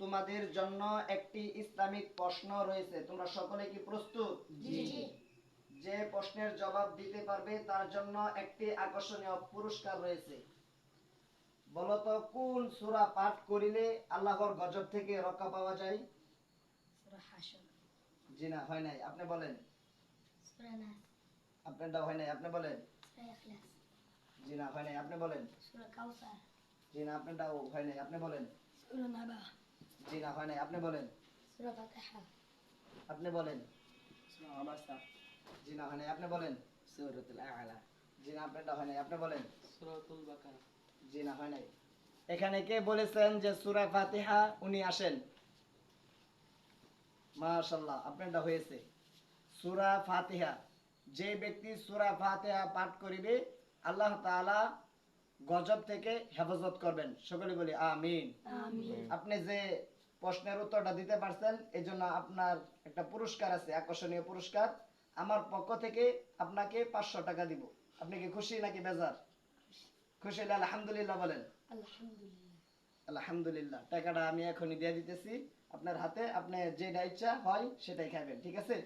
তোমাদের জন্য একটি ইসলামিক প্রশ্ন রয়েছে। তোমরা সকলে কি প্রস্তুত? যে প্রশ্নের জবাব দিতে পারবে তার জন্য একটি আকর্ষণীয় পুরস্কার রয়েছে। বলতো কোন সূরা পাঠ করিলে আল্লাহর গজব থেকে রক্ষা পাওয়া যায়? জি না হয় নাই। আপনি বলেন। আপনারটা হয় নাই। আপনি বলেন। জি না হয় নাই। আপনি বলেন। জি না আপনারটাও হয় নাই। আপনি বলেন। না হয় নাই। আপনি বলেন। আপনি বলেন। জি না হয় নাই। আপনি বলেন। জি না হয় নাই। আপনি বলেন। জি না হয় নাই। এখানে কে বলেছেন যে সুরা ফাতিহা উনি আসেন? আপনারটা হয়েছে। সুরা ফাতিহা। যে ব্যক্তি সুরা ফাতেহা পাঠ করিবে আল্লাহ তাআলা গজব থেকে হেফাজত করবেন। সকলে বলি আমিন। আপনি যে প্রশ্নের উত্তরটা দিতে পারছেন এই জন্য আপনার একটা পুরস্কার আছে আকর্ষণীয় পুরস্কার। আমার পক্ষ থেকে আপনাকে পাঁচশো টাকা দিব। আপনি কি খুশি নাকি বেজার? খুশি হলে আলহামদুলিল্লাহ বলেন। আলহামদুলিল্লাহ। টাকাটা আমি এখনই দিয়ে দিতেছি। আপনার হাতে আপনি যেটা ইচ্ছা হয় সেটাই খাবেন ঠিক আছে?